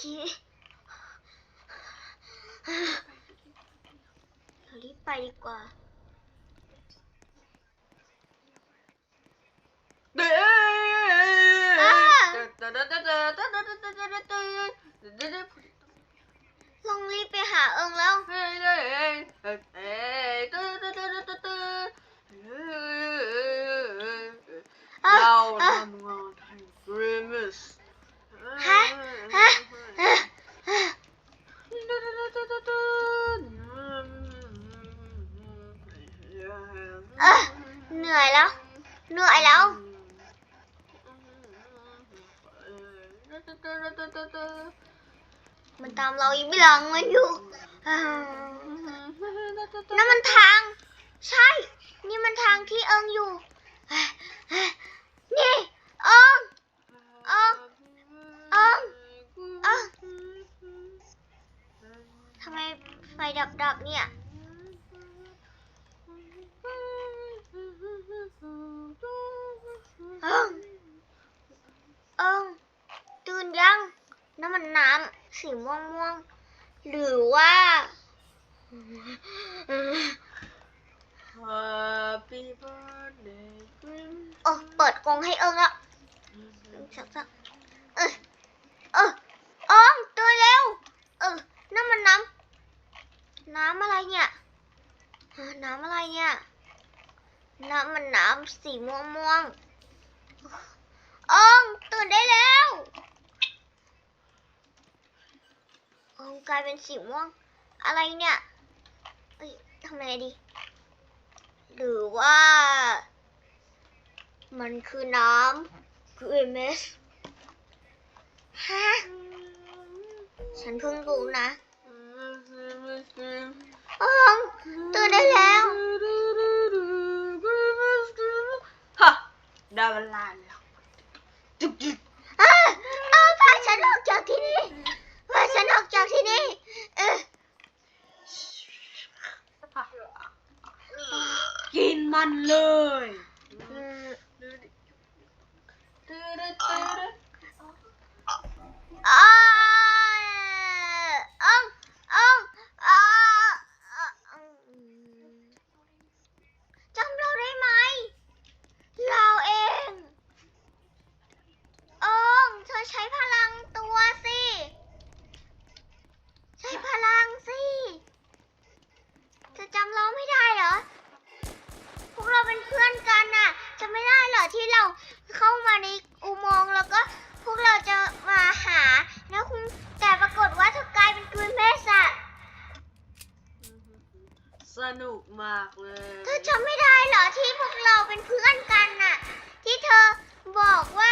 คิเรารีบไปดีกว่าเด้อลองรีบไปหาเอิงแล้ว เราทำงานให้คริสต์มาสฮะ ฮะฮะฮะเออเหนื่อยแล้ว เหนื่อยแล้ว มันตามเราอีกไม่หลังมันอยู่อ่านั่นมันทาง ใช่ นี่มันทางที่เอิงอยู่เฮ้ยเฮ้ยนี่เอิงเอิงเอิงเอิงทำไมไฟดับดับๆเนี่ย เอิงเอิงตื่นยังน้ำมันน้ำ สีม่วงม่วงๆหรือว่า Happy birthday โอ้เปิดกรงให้เอิงแล้วสักสักเออเออเอิงตื่นเร็ว เออน้ำมันน้ำน้ำอะไรเนี่ยเออน้ำอะไรเนี่ย น้ำมันน้ำสีม่วงม่วงๆเอิงตื่นได้แล้วเอิง กลายเป็นสีม่วง อะไรเนี่ยเอ้ยทำไงดี หรือว่า มันคือน้ำกรีเมสฮะ ฉันเพิ่งรู้นะเอิงตื่นได้แล้ว ฮะได้เวลาแล้วจุกจิกเออเออพาฉันออกจากที่นี่ มันเลย อืมอ้าเอิงเอิงอ่าอืมจำเราได้ไหม เราเอง เอิงเธอใช้พลังตัวสิ ใช้พลังสิเธอจำเราไม่ได้เหรอ พวกเราเป็นเพื่อนกันน่ะจะไม่ได้เหรอที่เราเข้ามาในอุโมงค์แล้วก็พวกเราจะมาหาแล้วคุณแต่ปรากฏว่าเธอกลายเป็นกรีนเพสอะสนุกมากเลยเธอจำไม่ได้เหรอที่พวกเราเป็นเพื่อนกันน่ะ ที่เธอบอกว่า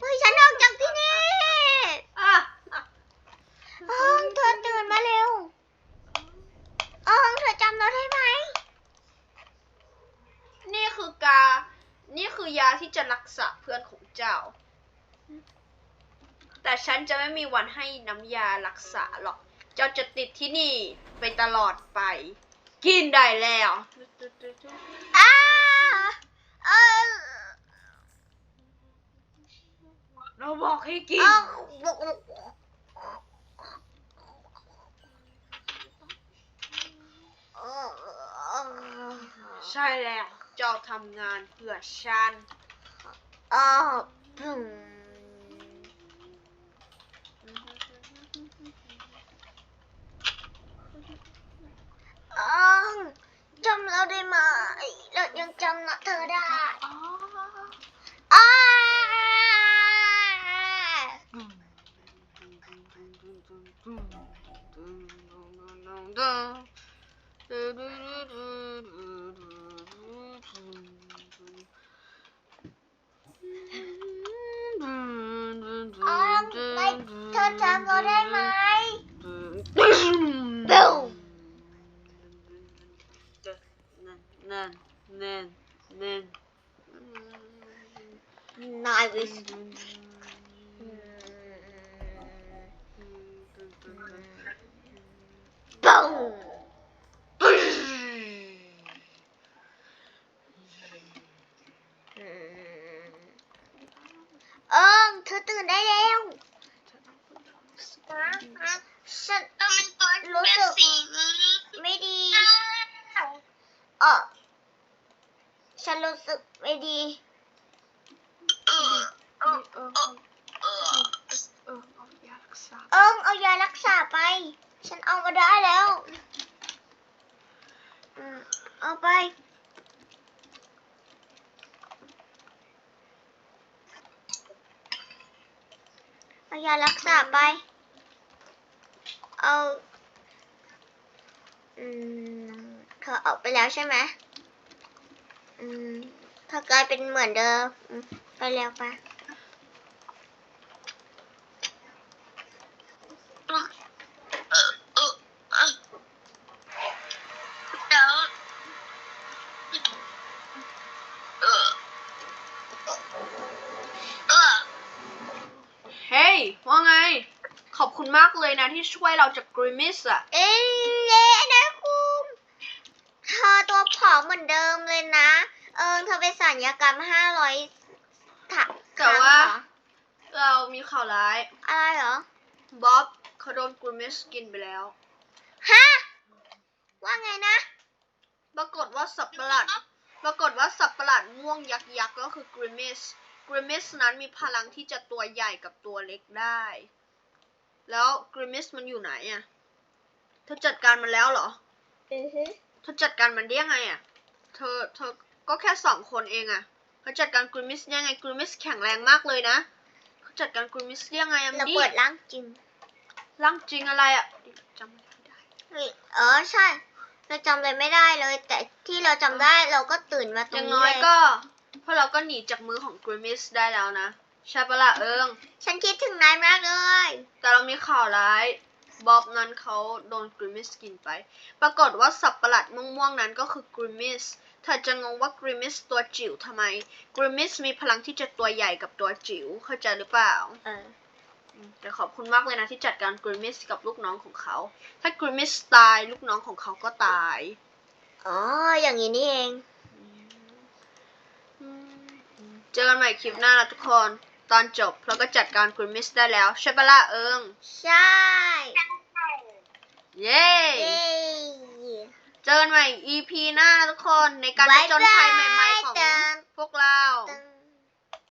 เฮ้ยฉันออกจากที่นี่อะเอิงเธอตื่นมาเร็วเอิงเธอจำเราได้ไหม นี่คือกา นี่คือยาที่จะรักษาเพื่อนของเจ้า แต่ฉันจะไม่มีวันให้น้ำยารักษาหรอก เจ้าจะติดที่นี่ไปตลอดไป กินได้แล้วอ้าเออเราบอกให้กิน เอิงใช่แล้วเจ้าทำงานเพื่อฉัน อ้าว ơn trong lâu đi mà đợi nhân trong nó thơ đã ờ. à. Ông, mày thơ chạm vào đây mà. นายวิสปุ้งเอิงเธอตื่นได้แล้วฉันทำไมตัวเป็นสีนี้ไม่ดี อ้าว เออฉันรู้สึกไม่ดี เออเออเออเอายารักษา เอิงเอายารักษาไป ฉันเอามาได้แล้วอืมเอาไป เอายารักษาไป เอาอืมเธอออกไปแล้วใช่ไหมอืมเธอกลายเป็นเหมือนเดิม ไปแล้วปเว่าไง ขอบคุณมากเลยนะที่ช่วยเราจากกริมิสอะเอ้ยเละนะคุณเธอตัวผอมเหมือนเดิมเลยนะ เออเธอไปสัญญกรรมห้าร้อยถักแต่ว่า เรามีข่าวร้าย อะไรเหรอ บ๊อบเขาโดนกริมิสกินไปแล้ว ฮะ ว่าไงนะ ปรากฏว่าสับประหลาด ปรากฏว่าสับประหลาดม่วงยักษ์ยักษ์ก็คือกริมิส กริมิสนั้นมีพลังที่จะตัวใหญ่กับตัวเล็กได้ แล้วกริมิสมันอยู่ไหนอะเธอจัดการมันแล้วเหรอ อือฮึเธอจัดการมันได้ยังไงอะเธอ เธอ ก็แค่สองคนเองอะเธอจัดการกริมิสยังไงกริมิสแข็งแรงมากเลยนะเขาจัดการกริมิสได้ยังไงอะเราดิเปิดล้างจริงร่างจริงอะไรอะจำไม่ได้เฮ้ยเออใช่ เราจำเลยไม่ได้เลย แต่ที่เราจำได้เราก็ตื่นมาตอรงย่างนี้น้อยเลยก็ พวกเราก็หนีจากมือของกริมิสได้แล้วนะใช่ปะล่ะเอิงฉันคิดถึงนายมากเลย แต่เรามีข่าวร้ายบ๊อบนั้นเขาโดนกริมิสกินไป ปรากฏว่าสับประหลาดม่วงๆนั้นก็คือกริมิสเธอจะงงว่ากริมิสตัวจิ๋วทำไม กริมิสมีพลังที่จะตัวใหญ่กับตัวจิ๋วเข้าใจหรือเปล่าเอออืมแต่ขอบคุณมากเลยนะที่จัดการกริมิสกับลูกน้องของเขา ถ้ากริมิสตายลูกน้องของเขาก็ตาย อ๋อ อย่างนี้นี่เอง เจอกันใหม่คลิปหน้านะทุกคน ตอนจบเราก็จัดการกริมิสได้แล้ว ใช่ปะล่ะเอิง ใช่เย้ เย้เจอกันใหม่ EP หน้านะทุกคนในการผจญภัยใหม่ๆของบ๊ายบายพวกเรา ตึง